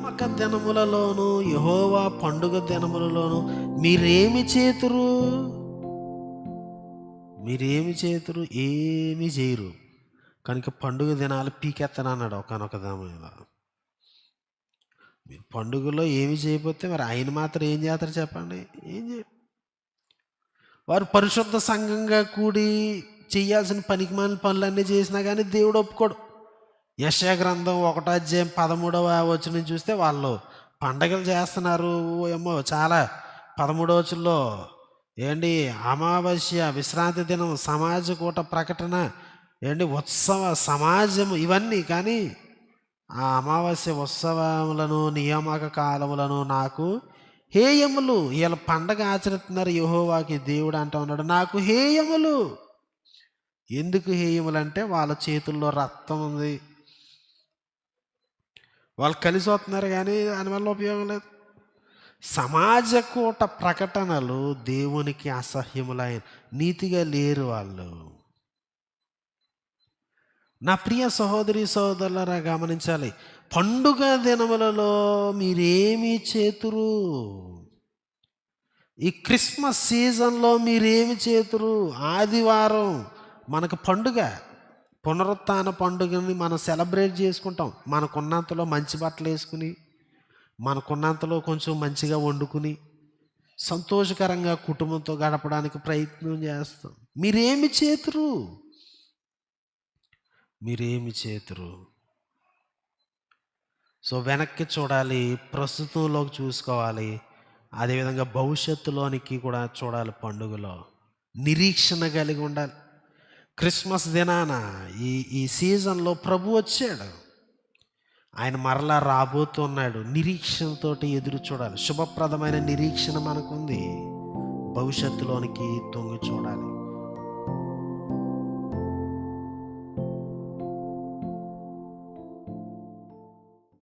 నమ్మక దినములలోను యహోవా పండుగ దినములలోను మీరేమి చేతురు? మీరేమి చేతురు? ఏమి చేయరు. కనుక పండుగ దినాలు పీకెత్తనన్నాడు ఒకనొక దాని మీద మీరు పండుగలో ఏమి చేయకపోతే మరి ఆయన మాత్రం ఏం చేస్తారు చెప్పండి? ఏం చేయ? వారు పరిశుద్ధ సంఘంగా కూడి చేయాల్సిన పనికిమాలిన పనులన్నీ చేసినా కానీ దేవుడు ఒప్పుకోడు. యశా గ్రంథం ఒకటో అధ్యాయం పదమూడవ వచనం చూస్తే వాళ్ళు పండగలు చేస్తున్నారు ఏమో చాలా. పదమూడవచుల్లో ఏంటి? అమావాస్య విశ్రాంతి దినం సమాజ కూట ప్రకటన ఏంటి? ఉత్సవ సమాజం ఇవన్నీ. కానీ ఆ అమావాస్య ఉత్సవములను నియామక కాలములను నాకు హేయములు వీళ్ళ పండగ ఆచరిస్తున్నారు యహోవాకి దేవుడు అంటూ ఉన్నాడు. నాకు హేయములు. ఎందుకు హేయములు అంటే వాళ్ళ చేతుల్లో రక్తం ఉంది. వాళ్ళు కలిసి వస్తున్నారు కానీ దానివల్ల ఉపయోగం లేదు. సమాజ కూట ప్రకటనలు దేవునికి అసహ్యములైన నీతిగా లేరు వాళ్ళు. నా ప్రియ సహోదరి సహోదరులరా గమనించాలి. పండుగ దినములలో మీరేమి చేతురు? ఈ క్రిస్మస్ సీజన్లో మీరేమి చేతురు? ఆదివారం మనకు పండుగ. పునరుత్న పండుగని మనం సెలబ్రేట్ చేసుకుంటాం. మనకున్నంతలో మంచి బట్టలు వేసుకుని మనకున్నంతలో కొంచెం మంచిగా వండుకుని సంతోషకరంగా కుటుంబంతో గడపడానికి ప్రయత్నం చేస్తాం. మీరేమి చేతురు? మీరేమి చేతురు? సో వెనక్కి చూడాలి ప్రస్తుతంలోకి చూసుకోవాలి. అదేవిధంగా భవిష్యత్తులోనికి కూడా చూడాలి పండుగలో. నిరీక్షణ కలిగి ఉండాలి. క్రిస్మస్ దినాన ఈ ఈ సీజన్లో ప్రభు వచ్చాడు. ఆయన మరలా రాబోతున్నాడు. నిరీక్షణతోటి ఎదురు చూడాలి. శుభప్రదమైన నిరీక్షణ మనకుంది. భవిష్యత్తులోనికి తొంగి చూడాలి.